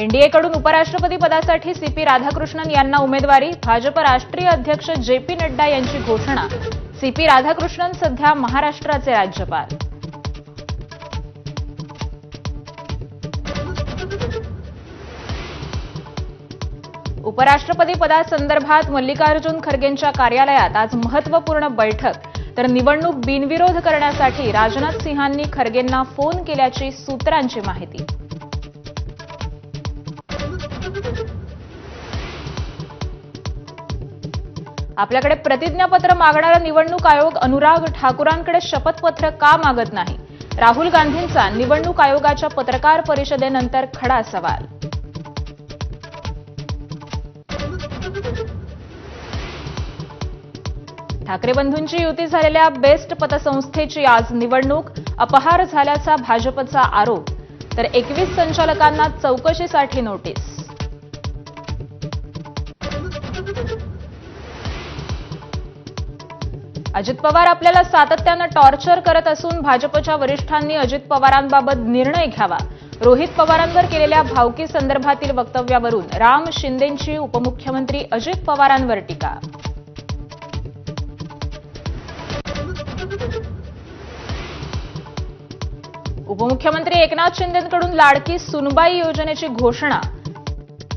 एनडीएकडून उपराष्ट्रपती पदासाठी सीपी राधाकृष्णन यांना उमेदवारी भाजप राष्ट्रीय अध्यक्ष जे पी नड्डा यांची घोषणा. सीपी राधाकृष्णन सध्या महाराष्ट्राचे राज्यपाल. उपराष्ट्रपती पदासंदर्भात मल्लिकार्जुन खरगेंच्या कार्यालयात आज महत्त्वपूर्ण बैठक. तर निवडणूक बिनविरोध करण्यासाठी राजनाथ सिंहांनी खरगेंना फोन केल्याची सूत्रांची माहिती. आपल्याकडे प्रतिज्ञापत्र मागणारा निवडणूक आयोग अनुराग ठाकूरांकडे शपथपत्र का मागत नाही? राहुल गांधींचा निवडणूक आयोगाच्या पत्रकार परिषदेनंतर खडा सवाल. ठाकरे बंधूंची युती झालेल्या बेस्ट पतसंस्थेची आज निवडणूक अपहार झाल्याचा भाजपचा आरोप. तर एकवीस संचालकांना चौकशीसाठी नोटीस. अजित पवार आपल्याला सातत्यानं टॉर्चर करत असून भाजपच्या वरिष्ठांनी अजित पवारांबाबत निर्णय घ्यावा. रोहित पवारांवर केलेल्या भावकी संदर्भातील वक्तव्यावरून राम शिंदेंची उपमुख्यमंत्री अजित पवारांवर टीका. उपमुख्यमंत्री एकनाथ शिंदेकडून लाडकी सुनबाई योजनेची घोषणा.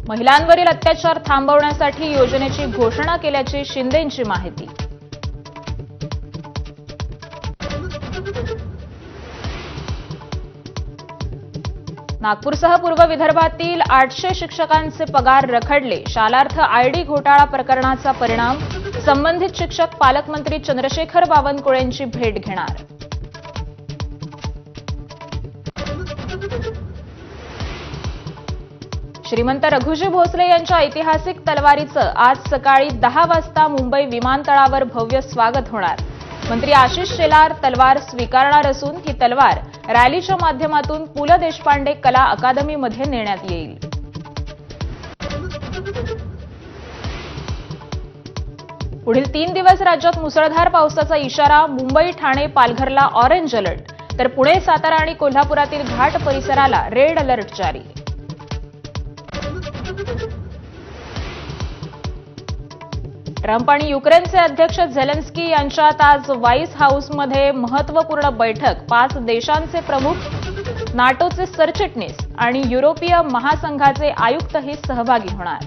महिलांवरील अत्याचार थांबवण्यासाठी योजनेची घोषणा केल्याची शिंदेंची माहिती. नागपूरसह पूर्व विदर्भातील आठशे शिक्षकांचे पगार रखडले. शालार्थ आयडी घोटाळा प्रकरणाचा परिणाम. संबंधित शिक्षक पालकमंत्री चंद्रशेखर बावनकुळेंची भेट घेणार. श्रीमंत रघुजी भोसले यांच्या ऐतिहासिक तलवारीचं आज सकाळी दहा वाजता मुंबई विमानतळावर भव्य स्वागत होणार. मंत्री आशिष शेलार तलवार स्वीकारणार असून ही तलवार रॅलीच्या माध्यमातून पु ल देशपांडे कला अकादमीमध्ये नेण्यात येईल. पुढील तीन दिवस राज्यात मुसळधार पावसाचा इशारा मुंबई ठाणे पालघरला ऑरेंज अलर्ट तर पुणे सातारा आणि कोल्हापुरातील घाट परिसराला रेड अलर्ट जारी. ट्रम्प आणि युक्रेनचे अध्यक्ष झेलेन्स्की यांच्यात आज व्हाईस हाऊसमध्ये महत्त्वपूर्ण बैठक. पाच देशांचे प्रमुख नाटोचे सरचिटणीस आणि युरोपीय महासंघाचे आयुक्तही सहभागी होणार.